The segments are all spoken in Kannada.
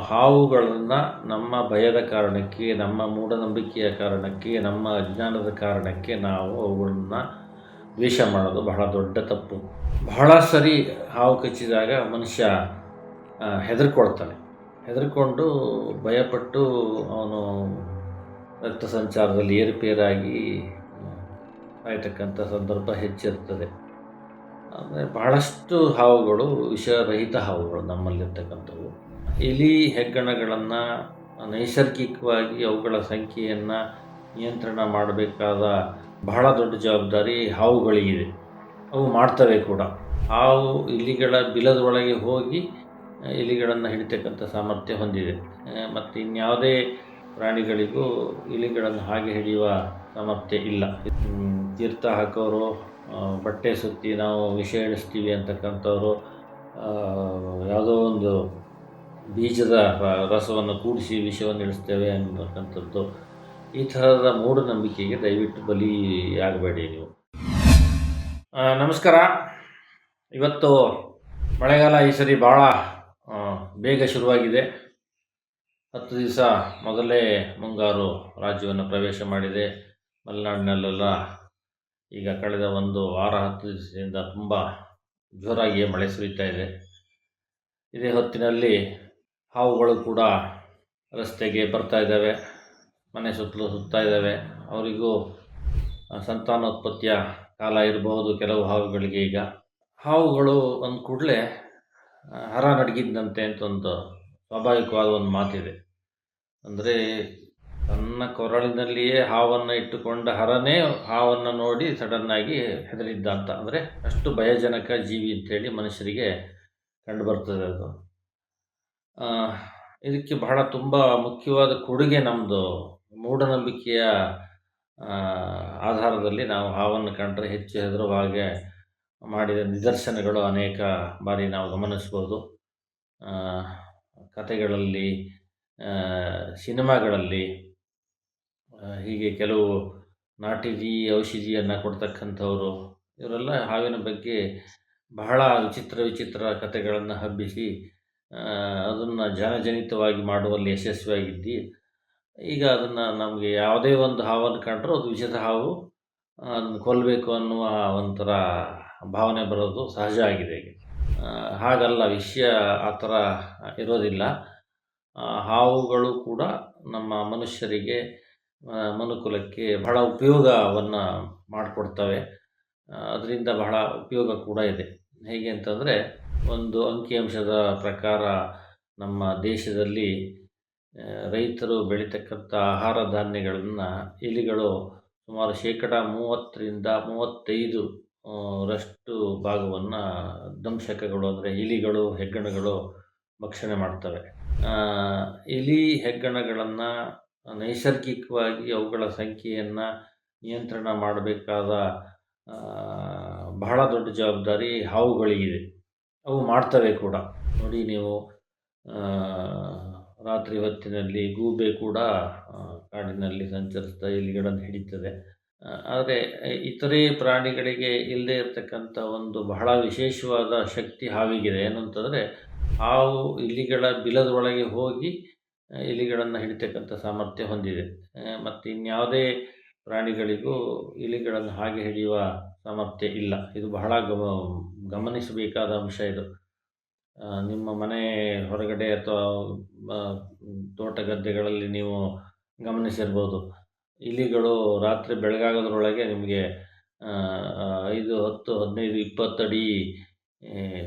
ಹಾವುಗಳನ್ನು ನಮ್ಮ ಭಯದ ಕಾರಣಕ್ಕೆ, ನಮ್ಮ ಮೂಢನಂಬಿಕೆಯ ಕಾರಣಕ್ಕೆ, ನಮ್ಮ ಅಜ್ಞಾನದ ಕಾರಣಕ್ಕೆ ನಾವು ಅವುಗಳನ್ನು ದ್ವೇಷ ಮಾಡೋದು ಬಹಳ ದೊಡ್ಡ ತಪ್ಪು. ಬಹಳ ಸರಿ ಹಾವು ಕಚ್ಚಿದಾಗ ಮನುಷ್ಯ ಹೆದರ್ಕೊಳ್ತಾನೆ. ಹೆದರ್ಕೊಂಡು ಭಯಪಟ್ಟು ಅವನು ರಕ್ತ ಸಂಚಾರದಲ್ಲಿ ಏರುಪೇರಾಗಿ ಆಯ್ತಕ್ಕಂಥ ಸಂದರ್ಭ ಹೆಚ್ಚಿರ್ತದೆ. ಅಂದರೆ ಬಹಳಷ್ಟು ಹಾವುಗಳು ವಿಷರಹಿತ ಹಾವುಗಳು ನಮ್ಮಲ್ಲಿರ್ತಕ್ಕಂಥವು. ಇಲಿ ಹೆಗ್ಗಣಗಳನ್ನು ನೈಸರ್ಗಿಕವಾಗಿ ಅವುಗಳ ಸಂಖ್ಯೆಯನ್ನು ನಿಯಂತ್ರಣ ಮಾಡಬೇಕಾದ ಬಹಳ ದೊಡ್ಡ ಜವಾಬ್ದಾರಿ ಹಾವುಗಳಿಗಿದೆ. ಅವು ಮಾಡ್ತವೆ ಕೂಡ. ಹಾವು ಇಲಿಗಳ ಬಿಲದೊಳಗೆ ಹೋಗಿ ಇಲಿಗಳನ್ನು ಹಿಡಿತಕ್ಕಂಥ ಸಾಮರ್ಥ್ಯ ಹೊಂದಿದೆ. ಮತ್ತು ಇನ್ಯಾವುದೇ ಪ್ರಾಣಿಗಳಿಗೂ ಇಲಿಗಳನ್ನು ಹಾಗೆ ಹಿಡಿಯುವ ಸಾಮರ್ಥ್ಯ ಇಲ್ಲ. ತೀರ್ಥ ಹಾಕೋರು ಬಟ್ಟೆ ಸುತ್ತಿ ನಾವು ವಿಷ ಇಳಿಸ್ತೀವಿ ಅಂತಕ್ಕಂಥವ್ರು ಯಾವುದೋ ಒಂದು ಬೀಜದ ರಸವನ್ನು ಕೂಡಿಸಿ ವಿಷವನ್ನು ಇಳಿಸ್ತೇವೆ ಅನ್ನತಕ್ಕಂಥದ್ದು ಈ ಥರದ ಮೂಢನಂಬಿಕೆಗೆ ದಯವಿಟ್ಟು ಆಗಬೇಡಿ ನೀವು. ನಮಸ್ಕಾರ. ಇವತ್ತು ಮಳೆಗಾಲ ಈ ಸರಿ ಭಾಳ ಬೇಗ ಶುರುವಾಗಿದೆ. ಹತ್ತು ದಿವಸ ಮೊದಲೇ ಮುಂಗಾರು ರಾಜ್ಯವನ್ನು ಪ್ರವೇಶ ಮಾಡಿದೆ. ಮಲೆನಾಡಿನಲ್ಲೆಲ್ಲ ಈಗ ಕಳೆದ ಒಂದು ವಾರ, ಹತ್ತು ದಿವಸದಿಂದ ತುಂಬ ಜೋರಾಗಿಯೇ ಮಳೆ ಸುರಿತಾ ಇದೆ. ಇದೇ ಹೊತ್ತಿನಲ್ಲಿ ಹಾವುಗಳು ಕೂಡ ರಸ್ತೆಗೆ ಬರ್ತಾ ಇದ್ದಾವೆ. ಮನೆ ಸುತ್ತಲೂ ಸುತ್ತಾ ಇದ್ದಾವೆ. ಅವರಿಗೂ ಸಂತಾನೋತ್ಪತ್ತಿಯ ಕಾಲ ಇರಬಹುದು ಕೆಲವು ಹಾವುಗಳಿಗೆ ಈಗ. ಹಾವುಗಳು ಒಂದು ಕೂಡಲೇ ಹರ ನಡಗಿದ್ದಂತೆ ಅಂತ ಒಂದು ಸ್ವಾಭಾವಿಕವಾದ ಒಂದು ಮಾತಿದೆ. ಅಂದರೆ, ತನ್ನ ಕೊರಳಿನಲ್ಲಿಯೇ ಹಾವನ್ನು ಇಟ್ಟುಕೊಂಡ ಹರನೇ ಹಾವನ್ನು ನೋಡಿ ಸಡನ್ನಾಗಿ ಹೆದರಿದ್ದ ಅಂತ. ಅಂದರೆ, ಅಷ್ಟು ಭಯಜನಕ ಜೀವಿ ಅಂತೇಳಿ ಮನುಷ್ಯರಿಗೆ ಕಂಡು ಬರ್ತದೆ ಅದು. ಇದಕ್ಕೆ ಬಹಳ ತುಂಬ ಮುಖ್ಯವಾದ ಕೊಡುಗೆ ನಮ್ಮದು ಮೂಢನಂಬಿಕೆಯ ಆಧಾರದಲ್ಲಿ ನಾವು ಹಾವನ್ನು ಕಂಡರೆ ಹೆಚ್ಚು ಹೆದರುವ ಹಾಗೆ ಮಾಡಿದ ನಿದರ್ಶನಗಳು ಅನೇಕ ಬಾರಿ ನಾವು ಗಮನಿಸ್ಬೋದು. ಕತೆಗಳಲ್ಲಿ ಸಿನಿಮಾಗಳಲ್ಲಿ ಹೀಗೆ ಕೆಲವು ನಾಟಿಜಿ, ಔಷಧಿಯನ್ನು ಕೊಡ್ತಕ್ಕಂಥವ್ರು, ಇವರೆಲ್ಲ ಹಾವಿನ ಬಗ್ಗೆ ಬಹಳ ವಿಚಿತ್ರ ವಿಚಿತ್ರ ಕಥೆಗಳನ್ನು ಹಬ್ಬಿಸಿ ಅದನ್ನು ಜನಜನಿತವಾಗಿ ಮಾಡುವಲ್ಲಿ ಯಶಸ್ವಿಯಾಗಿದ್ದು. ಈಗ ಅದನ್ನು ನಮಗೆ ಯಾವುದೇ ಒಂದು ಹಾವನ್ನು ಕಂಡರೂ ಅದು ವಿಷದ ಹಾವು, ಅದನ್ನು ಕೊಲ್ಲಬೇಕು ಅನ್ನುವ ಒಂಥರ ಭಾವನೆ ಬರೋದು ಸಹಜ ಆಗಿದೆ ಹಾಗಲ್ಲ, ವಿಷಯ ಆ ಥರ ಇರೋದಿಲ್ಲ. ಹಾವುಗಳು ಕೂಡ ನಮ್ಮ ಮನುಷ್ಯರಿಗೆ ಮನುಕುಲಕ್ಕೆ ಬಹಳ ಉಪಯೋಗವನ್ನು ಮಾಡಿಕೊಡ್ತವೆ. ಅದರಿಂದ ಬಹಳ ಉಪಯೋಗ ಕೂಡ ಇದೆ. ಹೇಗೆ ಅಂತಂದರೆ ಒಂದು ಅಂಕಿಅಂಶದ ಪ್ರಕಾರ ನಮ್ಮ ದೇಶದಲ್ಲಿ ರೈತರು ಬೆಳೀತಕ್ಕಂಥ ಆಹಾರ ಧಾನ್ಯಗಳನ್ನು ಇಲಿಗಳು ಸುಮಾರು ಶೇಕಡ ಮೂವತ್ತರಿಂದ ಮೂವತ್ತೈದು ರಷ್ಟು ಭಾಗವನ್ನು ದಂಶಕಗಳು ಅಂದರೆ ಇಲಿಗಳು ಹೆಗ್ಗಣಗಳು ಭಕ್ಷಣೆ ಮಾಡ್ತವೆ. ಇಲಿ ಹೆಗ್ಗಣಗಳನ್ನು ನೈಸರ್ಗಿಕವಾಗಿ ಅವುಗಳ ಸಂಖ್ಯೆಯನ್ನು ನಿಯಂತ್ರಣ ಮಾಡಬೇಕಾದ ಬಹಳ ದೊಡ್ಡ ಜವಾಬ್ದಾರಿ ಹಾವುಗಳಿಗಿದೆ. ಅವು ಮಾಡ್ತವೆ ಕೂಡ. ನೋಡಿ ನೀವು ರಾತ್ರಿ ಹೊತ್ತಿನಲ್ಲಿ ಗೂಬೆ ಕೂಡ ಕಾಡಿನಲ್ಲಿ ಸಂಚರಿಸ್ತಾ ಇಲಿಗಳನ್ನು ಹಿಡಿತದೆ. ಆದರೆ ಇತರೆ ಪ್ರಾಣಿಗಳಿಗೆ ಇಲ್ಲದೆ ಇರತಕ್ಕಂಥ ಒಂದು ಬಹಳ ವಿಶೇಷವಾದ ಶಕ್ತಿ ಹಾವಿಗಿದೆ. ಏನಂತಂದರೆ ಹಾವು ಇಲಿಗಳ ಬಿಲದೊಳಗೆ ಹೋಗಿ ಇಲಿಗಳನ್ನು ಹಿಡಿತಕ್ಕಂಥ ಸಾಮರ್ಥ್ಯ ಹೊಂದಿದೆ. ಮತ್ತು ಇನ್ಯಾವುದೇ ಪ್ರಾಣಿಗಳಿಗೂ ಇಲಿಗಳನ್ನು ಹಾಗೆ ಹಿಡಿಯುವ ಸಾಮರ್ಥ್ಯ ಇಲ್ಲ. ಇದು ಬಹಳ ಗಮ ಗಮನಿಸಬೇಕಾದ ಅಂಶ ಇದು. ನಿಮ್ಮ ಮನೆ ಹೊರಗಡೆ ಅಥವಾ ತೋಟ ಗದ್ದೆಗಳಲ್ಲಿ ನೀವು ಗಮನಿಸಿರ್ಬೋದು. ಇಲಿಗಳು ರಾತ್ರಿ ಬೆಳಗಾಗೋದ್ರೊಳಗೆ ನಿಮಗೆ ಐದು ಹತ್ತು ಹದಿನೈದು ಇಪ್ಪತ್ತು ಅಡಿ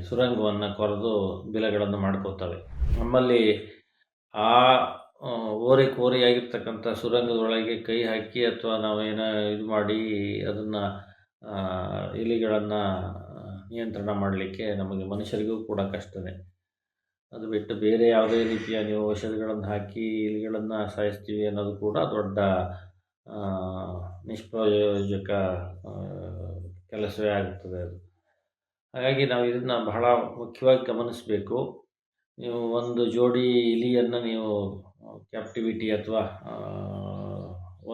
ಸುರಂಗವನ್ನು ಕೊರೆದು ಬಿಲಗಳನ್ನು ಮಾಡ್ಕೋತವೆ ನಮ್ಮಲ್ಲಿ ಆ, ಓರೆ ಕೋರೆಯಾಗಿರ್ತಕ್ಕಂಥ ಸುರಂಗದೊಳಗೆ ಕೈ ಹಾಕಿ ಅಥವಾ ನಾವೇನೋ ಇದು ಮಾಡಿ ಅದನ್ನು ಇಲಿಗಳನ್ನು ನಿಯಂತ್ರಣ ಮಾಡಲಿಕ್ಕೆ ನಮಗೆ ಮನುಷ್ಯರಿಗೂ ಕೂಡ ಕಷ್ಟವೇ. ಅದು ಬಿಟ್ಟು ಬೇರೆ ಯಾವುದೇ ರೀತಿಯ ನೀವು ಔಷಧಿಗಳನ್ನು ಹಾಕಿ ಇಲಿಗಳನ್ನು ಸಾಯಿಸ್ತೀವಿ ಅನ್ನೋದು ಕೂಡ ದೊಡ್ಡ ನಿಷ್ಪ್ರಯೋಜಕ ಕೆಲಸವೇ ಆಗುತ್ತದೆ ಅದು. ಹಾಗಾಗಿ ನಾವು ಇದನ್ನು ಬಹಳ ಮುಖ್ಯವಾಗಿ ಗಮನಿಸಬೇಕು. ನೀವು ಒಂದು ಜೋಡಿ ಇಲಿಯನ್ನು ನೀವು ಕ್ಯಾಪ್ಟಿವಿಟಿ ಅಥವಾ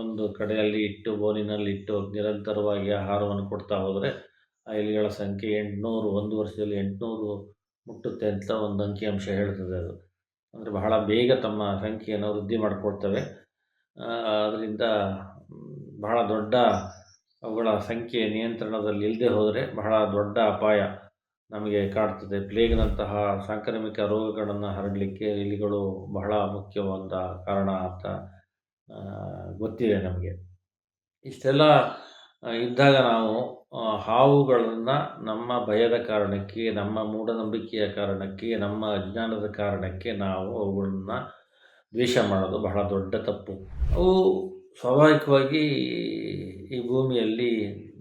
ಒಂದು ಕಡೆಯಲ್ಲಿ ಇಟ್ಟು, ಬೋನಿನಲ್ಲಿ ಇಟ್ಟು ನಿರಂತರವಾಗಿ ಆಹಾರವನ್ನು ಕೊಡ್ತಾ ಹೋದರೆ ಇಲಿಗಳ ಸಂಖ್ಯೆ ಎಂಟುನೂರು, ಒಂದು ವರ್ಷದಲ್ಲಿ ಎಂಟುನೂರು ಮುಟ್ಟುತ್ತೆ ಅಂತ ಒಂದು ಅಂಕಿಅಂಶ ಹೇಳ್ತದೆ ಅದು. ಅಂದರೆ ಬಹಳ ಬೇಗ ತಮ್ಮ ಸಂಖ್ಯೆಯನ್ನು ವೃದ್ಧಿ ಮಾಡಿಕೊಡ್ತವೆ ಅದರಿಂದ ಬಹಳ ದೊಡ್ಡ ಅವುಗಳ ಸಂಖ್ಯೆ ನಿಯಂತ್ರಣದಲ್ಲಿ ಇಲ್ಲದೆ ಹೋದರೆ ಬಹಳ ದೊಡ್ಡ ಅಪಾಯ ನಮಗೆ ಕಾಡ್ತದೆ. ಪ್ಲೇಗ್ನಂತಹ ಸಾಂಕ್ರಾಮಿಕ ರೋಗಗಳನ್ನು ಹರಡಲಿಕ್ಕೆ ಇಲಿಗಳು ಬಹಳ ಮುಖ್ಯವಾದ ಕಾರಣ ಅಂತ ಗೊತ್ತಿದೆ ನಮಗೆ. ಇಷ್ಟೆಲ್ಲ ಇದ್ದಾಗ ನಾವು ಹಾವುಗಳನ್ನು ನಮ್ಮ ಭಯದ ಕಾರಣಕ್ಕೆ, ನಮ್ಮ ಮೂಢನಂಬಿಕೆಯ ಕಾರಣಕ್ಕೆ, ನಮ್ಮ ಅಜ್ಞಾನದ ಕಾರಣಕ್ಕೆ ನಾವು ಅವುಗಳನ್ನು ದ್ವೇಷ ಮಾಡೋದು ಬಹಳ ದೊಡ್ಡ ತಪ್ಪು. ಅವು ಸ್ವಾಭಾವಿಕವಾಗಿ ಈ ಭೂಮಿಯಲ್ಲಿ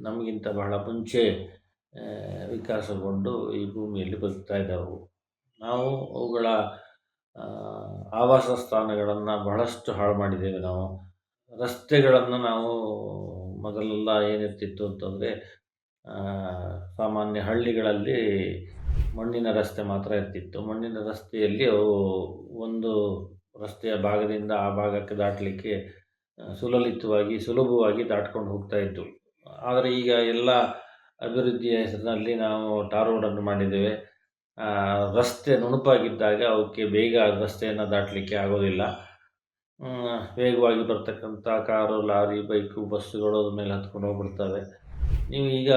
ನಮಗಿಂತ ಬಹಳ ಮುಂಚೆ ವಿಕಾಸಗೊಂಡು ಈ ಭೂಮಿಯಲ್ಲಿ ಬದುಕ್ತಾ ಇದ್ದಾವೆ. ನಾವು ಅವುಗಳ ಆವಾಸ ಸ್ಥಾನಗಳನ್ನು ಬಹಳಷ್ಟು ಹಾಳು ಮಾಡಿದ್ದೇವೆ ನಾವು. ರಸ್ತೆಗಳನ್ನು ನಾವು ಮೊದಲೆಲ್ಲ ಏನಿರ್ತಿತ್ತು ಅಂತಂದರೆ ಸಾಮಾನ್ಯ ಹಳ್ಳಿಗಳಲ್ಲಿ ಮಣ್ಣಿನ ರಸ್ತೆ ಮಾತ್ರ ಇರ್ತಿತ್ತು. ಮಣ್ಣಿನ ರಸ್ತೆಯಲ್ಲಿ ಅವು ಒಂದು ರಸ್ತೆಯ ಭಾಗದಿಂದ ಆ ಭಾಗಕ್ಕೆ ದಾಟಲಿಕ್ಕೆ ಸುಲಲಿತವಾಗಿ, ಸುಲಭವಾಗಿ ದಾಟ್ಕೊಂಡು ಹೋಗ್ತಾ ಇತ್ತು ಆದರೆ ಈಗ ಎಲ್ಲ ಅಭಿವೃದ್ಧಿಯ ಹೆಸರಿನಲ್ಲಿ ನಾವು ಟಾರ್ ರೋಡನ್ನು ಮಾಡಿದ್ದೇವೆ. ರಸ್ತೆ ನುಣುಪಾಗಿದ್ದಾಗ ಅವಕ್ಕೆ ಬೇಗ ರಸ್ತೆಯನ್ನು ದಾಟಲಿಕ್ಕೆ ಆಗೋದಿಲ್ಲ. ವೇಗವಾಗಿ ಬರ್ತಕ್ಕಂಥ ಕಾರು, ಲಾರಿ, ಬೈಕು, ಬಸ್ಸುಗಳು ಅದ್ರ ಮೇಲೆ ಹತ್ಕೊಂಡು ಹೋಗ್ಬಿಡ್ತವೆ. ನೀವು ಈಗ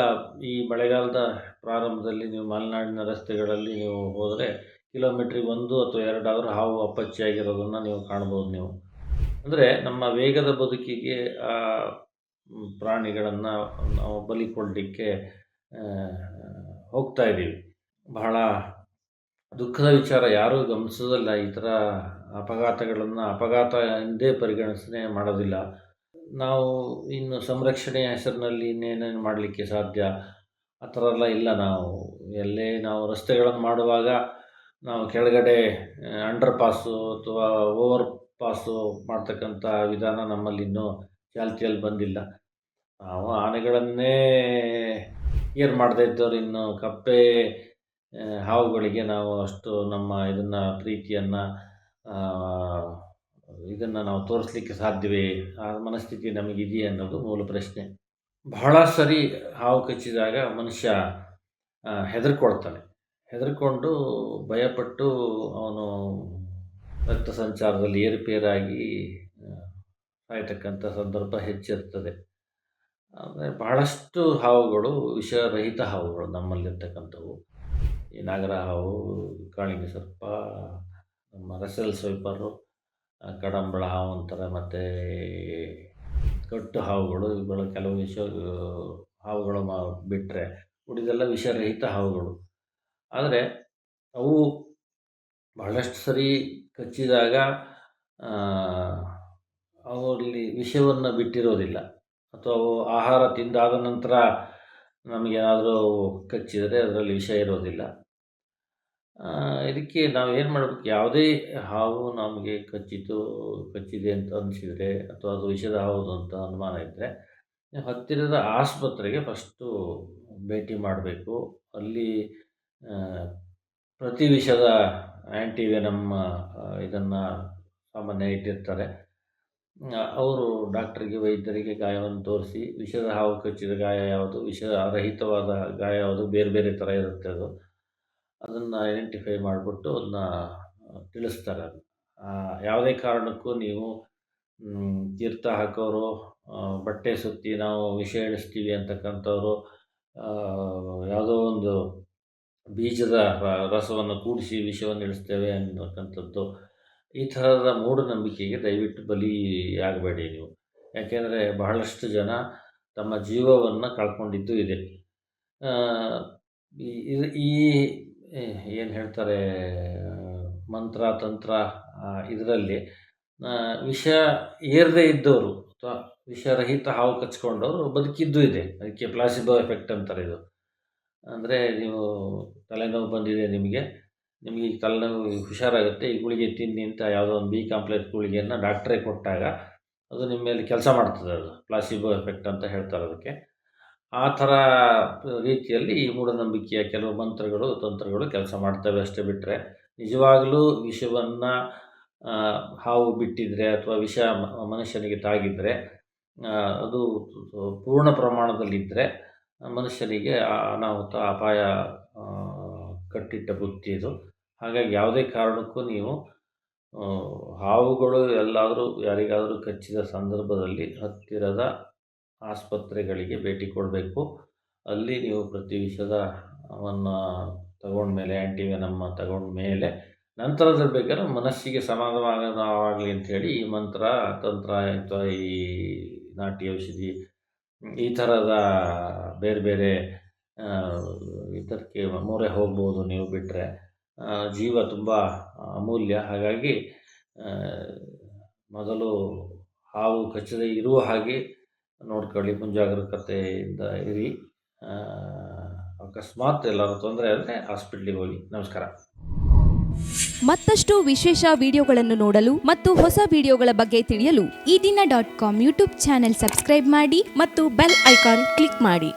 ಈ ಮಳೆಗಾಲದ ಪ್ರಾರಂಭದಲ್ಲಿ ನೀವು ಮಲೆನಾಡಿನ ರಸ್ತೆಗಳಲ್ಲಿ ನೀವು ಹೋದರೆ ಕಿಲೋಮೀಟ್ರಿಗೆ ಒಂದು ಅಥವಾ ಎರಡಾದರೂ ಹಾವು ಅಪ್ಪಚ್ಚಿಯಾಗಿರೋದನ್ನು ನೀವು ಕಾಣ್ಬೋದು ನೀವು. ಅಂದರೆ ನಮ್ಮ ವೇಗದ ಬದುಕಿಗೆ ಆ ಪ್ರಾಣಿಗಳನ್ನು ನಾವು ಬಲಿ ಕೊಡಲಿಕ್ಕೆ ಹೋಗ್ತಾ ಇದ್ದೀವಿ ಬಹಳ ದುಃಖದ ವಿಚಾರ, ಯಾರೂ ಗಮನಿಸೋದಲ್ಲ ಈ ಥರ ಅಪಘಾತಗಳನ್ನು ಅಪಘಾತ ಎಂದೇ ಪರಿಗಣಿಸನೆ ಮಾಡೋದಿಲ್ಲ. ನಾವು ಇನ್ನು ಸಂರಕ್ಷಣೆಯ ಹೆಸರಿನಲ್ಲಿ ಇನ್ನೇನೇನು ಮಾಡಲಿಕ್ಕೆ ಸಾಧ್ಯ? ಆ ಥರ ಎಲ್ಲ ಇಲ್ಲ ನಾವು. ಎಲ್ಲೇ ನಾವು ರಸ್ತೆಗಳನ್ನು ಮಾಡುವಾಗ ನಾವು ಕೆಳಗಡೆ ಅಂಡರ್ ಪಾಸು ಅಥವಾ ಓವರ್ ಪಾಸು ಮಾಡ್ತಕ್ಕಂಥ ವಿಧಾನ ನಮ್ಮಲ್ಲಿ ಇನ್ನೂ ಚಾಲ್ತಿಯಲ್ಲಿ ಬಂದಿಲ್ಲ. ನಾವು ಆನೆಗಳನ್ನೇ ಏನು ಮಾಡದೇ ಇದ್ದವ್ರು ಇನ್ನು ಕಪ್ಪೆ ಹಾವುಗಳಿಗೆ ನಾವು ಅಷ್ಟು ನಮ್ಮ ಇದನ್ನು, ಪ್ರೀತಿಯನ್ನು ಇದನ್ನು ನಾವು ತೋರಿಸ್ಲಿಕ್ಕೆ ಸಾಧ್ಯವೇ? ಆ ಮನಸ್ಥಿತಿ ನಮಗಿದೆಯೇ ಅನ್ನೋದು ಮೂಲ ಪ್ರಶ್ನೆ. ಬಹಳ ಸರಿ ಹಾವು ಕಚ್ಚಿದಾಗ ಮನುಷ್ಯ ಹೆದರ್ಕೊಳ್ತಾನೆ. ಹೆದರ್ಕೊಂಡು ಭಯಪಟ್ಟು ಅವನು ರಕ್ತ ಸಂಚಾರದಲ್ಲಿ ಏರುಪೇರಾಗಿ ಸಾಯ್ತಕ್ಕಂಥ ಸಂದರ್ಭ ಹೆಚ್ಚಿರ್ತದೆ. ಅಂದರೆ ಬಹಳಷ್ಟು ಹಾವುಗಳು ವಿಷರಹಿತ ಹಾವುಗಳು ನಮ್ಮಲ್ಲಿರ್ತಕ್ಕಂಥವು. ಈ ನಾಗರ ಹಾವು ಕಾಳಿಂಗ ಸರ್ಪ ನಮ್ಮ ಸ್ವೀಪರು ಕಡಂಬಳ ಹಾವು ಅಂತಾರೆ, ಮತ್ತು ಕಟ್ಟು ಹಾವುಗಳು ಇವುಗಳು ಕೆಲವು ವಿಷ, ಹಾವುಗಳು ಮಾ ಬಿಟ್ಟರೆ ಉಳಿದೆಲ್ಲ ವಿಷರಹಿತ ಹಾವುಗಳು. ಆದರೆ ಅವು ಬಹಳಷ್ಟು ಸರಿ ಕಚ್ಚಿದಾಗ ಅವರಲ್ಲಿ ವಿಷವನ್ನು ಬಿಟ್ಟಿರೋದಿಲ್ಲ. ಅಥವಾ ಅವು ಆಹಾರ ತಿಂದಾದ ನಂತರ ನಮಗೇನಾದರೂ ಕಚ್ಚಿದರೆ ಅದರಲ್ಲಿ ವಿಷ ಇರೋದಿಲ್ಲ. ಇದಕ್ಕೆ ನಾವು ಏನು ಮಾಡಬೇಕು? ಯಾವುದೇ ಹಾವು ನಮಗೆ ಕಚ್ಚಿತು ಕಚ್ಚಿದೆ ಅಂತ ಅನಿಸಿದರೆ ಅಥವಾ ಅದು ವಿಷದ ಹೌದು ಅಂತ ಅನುಮಾನ ಇದ್ದರೆ ಹತ್ತಿರದ ಆಸ್ಪತ್ರೆಗೆ ಫಸ್ಟು ಭೇಟಿ ಮಾಡಬೇಕು. ಅಲ್ಲಿ ಪ್ರತಿ ವಿಷದ ಆ್ಯಂಟಿವೆನಮ್ ಇದನ್ನು ಸಾಮಾನ್ಯ ಇಟ್ಟಿರ್ತಾರೆ. ಅವರು ಡಾಕ್ಟ್ರಿಗೆ, ವೈದ್ಯರಿಗೆ ಗಾಯವನ್ನು ತೋರಿಸಿ, ವಿಷದ ಹಾವು ಕಚ್ಚಿದ ಗಾಯ ಯಾವುದು, ವಿಷ ರಹಿತವಾದ ಗಾಯ ಯಾವುದು, ಬೇರೆ ಬೇರೆ ಥರ ಇರುತ್ತೆ ಅದು. ಅದನ್ನು ಐಡೆಂಟಿಫೈ ಮಾಡಿಬಿಟ್ಟು ಅದನ್ನ ತಿಳಿಸ್ತಾರೆ ಯಾವುದೇ ಕಾರಣಕ್ಕೂ ನೀವು ತೀರ್ಥ ಹಾಕೋರು ಬಟ್ಟೆ ಸುತ್ತಿ ನಾವು ವಿಷ ಇಳಿಸ್ತೀವಿ ಅಂತಕ್ಕಂಥವ್ರು ಯಾವುದೋ ಒಂದು ಬೀಜದ ರಸವನ್ನು ಕೂಡಿಸಿ ವಿಷವನ್ನು ಇಳಿಸ್ತೇವೆ ಅನ್ನತಕ್ಕಂಥದ್ದು ಈ ಥರದ ಮೂಢನಂಬಿಕೆಗೆ ದಯವಿಟ್ಟು ಆಗಬೇಡಿ ನೀವು. ಯಾಕೆಂದರೆ ಬಹಳಷ್ಟು ಜನ ತಮ್ಮ ಜೀವವನ್ನು ಕಳ್ಕೊಂಡಿದ್ದು ಇದು- ಈ ಏನು ಹೇಳ್ತಾರೆ, ಮಂತ್ರ, ತಂತ್ರ ಇದರಲ್ಲಿ ವಿಷ ಏರದೇ ಇದ್ದವರು ಅಥವಾ ವಿಷರಹಿತ ಹಾವು ಕಚ್ಕೊಂಡವರು ಬದುಕಿದ್ದು ಇದೆ. ಅದಕ್ಕೆ ಪ್ಲಾಸಿಬೋ ಎಫೆಕ್ಟ್ ಅಂತಾರೆ ಇದು. ಅಂದರೆ ನೀವು ತಲೆನೋವು ಬಂದಿದೆ ನಿಮಗೆ ನಿಮಗೆ ಈ ತಲೆನೋವು ಹುಷಾರಾಗುತ್ತೆ, ಈ ಗುಳಿಗೆ ತಿನ್ನಿ ಅಂತ ಯಾವುದೋ ಒಂದು ಬಿ ಕಾಂಪ್ಲೆಕ್ಸ್ ಗುಳಿಗೆಯನ್ನು ಡಾಕ್ಟ್ರೇ ಕೊಟ್ಟಾಗ ಅದು ನಿಮ್ಮ ಮೇಲೆ ಕೆಲಸ ಮಾಡ್ತದೆ ಅದು. ಪ್ಲಾಸಿಬೋ ಎಫೆಕ್ಟ್ ಅಂತ ಹೇಳ್ತಾರೆ ಅದಕ್ಕೆ. ಆ ಥರ ರೀತಿಯಲ್ಲಿ ಈ ಮೂಢನಂಬಿಕೆಯ ಕೆಲವು ಮಂತ್ರಗಳು, ತಂತ್ರಗಳು ಕೆಲಸ ಮಾಡ್ತವೆ ಅಷ್ಟೇ ಬಿಟ್ಟರೆ ನಿಜವಾಗಲೂ ವಿಷವನ್ನು ಹಾವು ಬಿಟ್ಟಿದ್ರೆ ಅಥವಾ ವಿಷ ಮನುಷ್ಯನಿಗೆ ತಾಗಿದರೆ ಅದು ಪೂರ್ಣ ಪ್ರಮಾಣದಲ್ಲಿದ್ದರೆ ಮನುಷ್ಯನಿಗೆ ಅನಾಹುತ ಅಪಾಯ ಕಟ್ಟಿಟ್ಟ ಬುತ್ತಿ ಇದು. ಹಾಗಾಗಿ ಯಾವುದೇ ಕಾರಣಕ್ಕೂ ನೀವು ಹಾವುಗಳು ಎಲ್ಲಾದರೂ, ಯಾರಿಗಾದರೂ ಕಚ್ಚಿದ ಸಂದರ್ಭದಲ್ಲಿ ಹತ್ತಿರದ ಆಸ್ಪತ್ರೆಗಳಿಗೆ ಭೇಟಿ ಕೊಡಬೇಕು. ಅಲ್ಲಿ ನೀವು ಪ್ರತಿ ವಿಷದವನ್ನು ತಗೊಂಡ್ಮೇಲೆ ಆ್ಯಂಟಿವೆನಮ್ ತಗೊಂಡ್ಮೇಲೆ ನಂತರದಲ್ಲಿ ಬೇಕಾದ್ರೆ ಮನಸ್ಸಿಗೆ ಸಮಾಧಾನವಾಗಲಿ ಅಂಥೇಳಿ ಈ ಮಂತ್ರ, ತಂತ್ರ, ಅಥವಾ ಈ ನಾಟಿ ಔಷಧಿ, ಈ ಥರದ ಬೇರೆ ಬೇರೆ ಇದಕ್ಕೆ ಮೊರೆ ಹೋಗ್ಬೋದು ನೀವು ಬಿಟ್ಟರೆ ಜೀವ ತುಂಬ ಅಮೂಲ್ಯ. ಹಾಗಾಗಿ ಮೊದಲು ಹಾವು ಕಚ್ಚದೆ ಇರುವ ಹಾಗೆ ನೋಡ್ಕೊಳ್ಳಿ ಮುಂಜಾಗ್ರತೆಯಿಂದ ಇರಿ. ಅಕಸ್ಮಾತ್ ಎಲ್ಲರೂ ತೊಂದರೆ ಆದರೆ ಹಾಸ್ಪಿಟ್ಲಿಗೆ ಹೋಗಿ. ನಮಸ್ಕಾರ. ಮತ್ತಷ್ಟು ವಿಶೇಷ ವಿಡಿಯೋಗಳನ್ನು ನೋಡಲು ಮತ್ತು ಹೊಸ ವಿಡಿಯೋಗಳ ಬಗ್ಗೆ ತಿಳಿಯಲು ಈ ದಿನ dot com YouTube channel subscribe ಮಾಡಿ ಮತ್ತು ಬೆಲ್ ಐಕಾನ್ ಕ್ಲಿಕ್ ಮಾಡಿ.